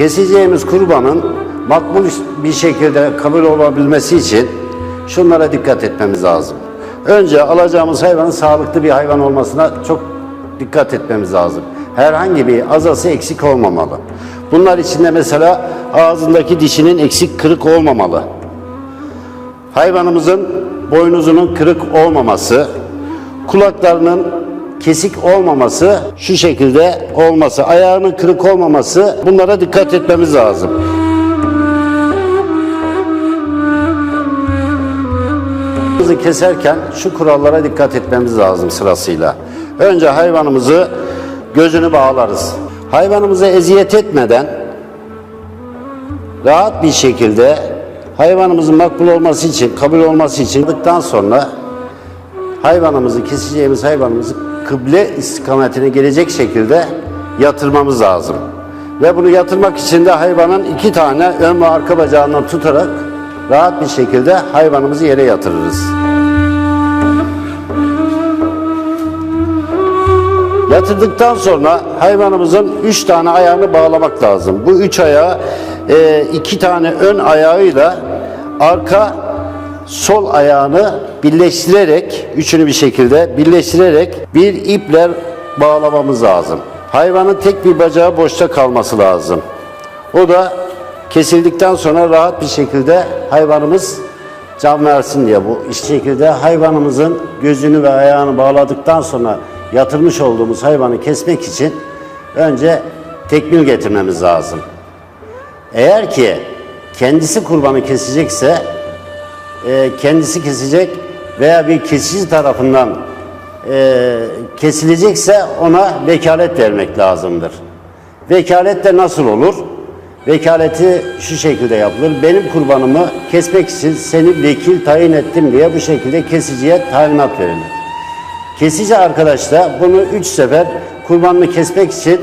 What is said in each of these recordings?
Keseceğimiz kurbanın makbul bir şekilde kabul olabilmesi için şunlara dikkat etmemiz lazım. Önce alacağımız hayvanın sağlıklı bir hayvan olmasına çok dikkat etmemiz lazım. Herhangi bir azası eksik olmamalı. Bunlar içinde mesela ağzındaki dişinin eksik kırık olmamalı. Hayvanımızın boynuzunun kırık olmaması, kulaklarının kesik olmaması, şu şekilde olması, ayağının kırık olmaması bunlara dikkat etmemiz lazım. Keserken şu kurallara dikkat etmemiz lazım sırasıyla. Önce hayvanımızı gözünü bağlarız. Hayvanımıza eziyet etmeden rahat bir şekilde hayvanımızın makbul olması için, kabul olması için aldıktan sonra hayvanımızı keseceğimiz hayvanımızı kıble istikametine gelecek şekilde yatırmamız lazım. Ve bunu yatırmak için de hayvanın iki tane ön ve arka bacağından tutarak rahat bir şekilde hayvanımızı yere yatırırız. Yatırdıktan sonra hayvanımızın üç tane ayağını bağlamak lazım. Bu üç ayağı e, iki tane ön ayağıyla arka sol ayağını birleştirerek, üçünü bir şekilde birleştirerek bir iple bağlamamız lazım. Hayvanın tek bir bacağı boşta kalması lazım. O da kesildikten sonra rahat bir şekilde hayvanımız can versin diye bu iş şekilde hayvanımızın gözünü ve ayağını bağladıktan sonra yatırmış olduğumuz hayvanı kesmek için önce tekmil getirmemiz lazım. Eğer ki kendisi kurbanı kesecekse e, kendisi kesecek veya bir kesici tarafından e, kesilecekse ona vekalet vermek lazımdır. Vekalet de nasıl olur? Vekaleti şu şekilde yapılır. Benim kurbanımı kesmek için seni vekil tayin ettim diye bu şekilde kesiciye talimat verilir. Kesici arkadaş da bunu üç sefer kurbanını kesmek için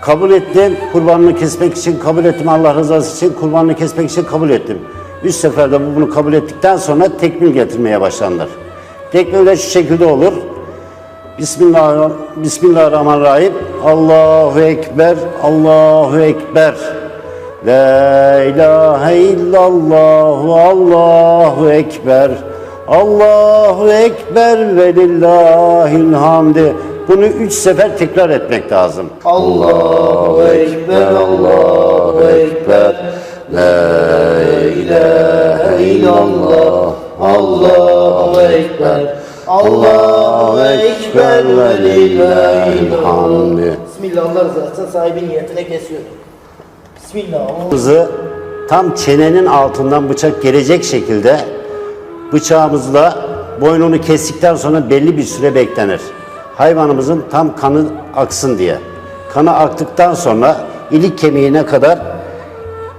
kabul ettim, kurbanını kesmek için kabul ettim, Allah rızası için kurbanını kesmek için kabul ettim. Üç seferde bu bunu kabul ettikten sonra tekmil getirmeye başlanır. Tekmil de şu şekilde olur. Bismillah, Bismillahirrahmanirrahim. Allahu Ekber, Allahu Ekber. La ilahe illallah, Allahu Ekber. Allahu Ekber ve lillahil hamdi. Bunu üç sefer tekrar etmek lazım. Allahu Ekber, Allahu Ekber. La ilahe illallah. Allahu Ekber. Allahu Ekber ve lillahil hamd. Bismillah Allah rızası için sahibi niyetine kesiyorum. Bismillah. Tam çenenin altından bıçak gelecek şekilde bıçağımızla boynunu kestikten sonra belli bir süre beklenir. Hayvanımızın tam kanı aksın diye. Kanı aktıktan sonra ilik kemiğine kadar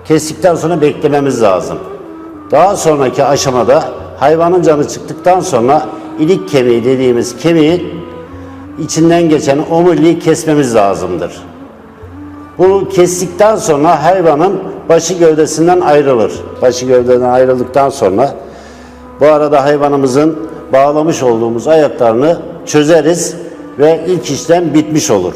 kestikten sonra beklememiz lazım. Daha sonraki aşamada hayvanın canı çıktıktan sonra ilik kemiği dediğimiz kemiğin içinden geçen omuriliği kesmemiz lazımdır. Bunu kestikten sonra hayvanın başı gövdesinden ayrılır. Başı gövdeden ayrıldıktan sonra bu arada hayvanımızın bağlamış olduğumuz ayaklarını çözeriz ve ilk işlem bitmiş olur.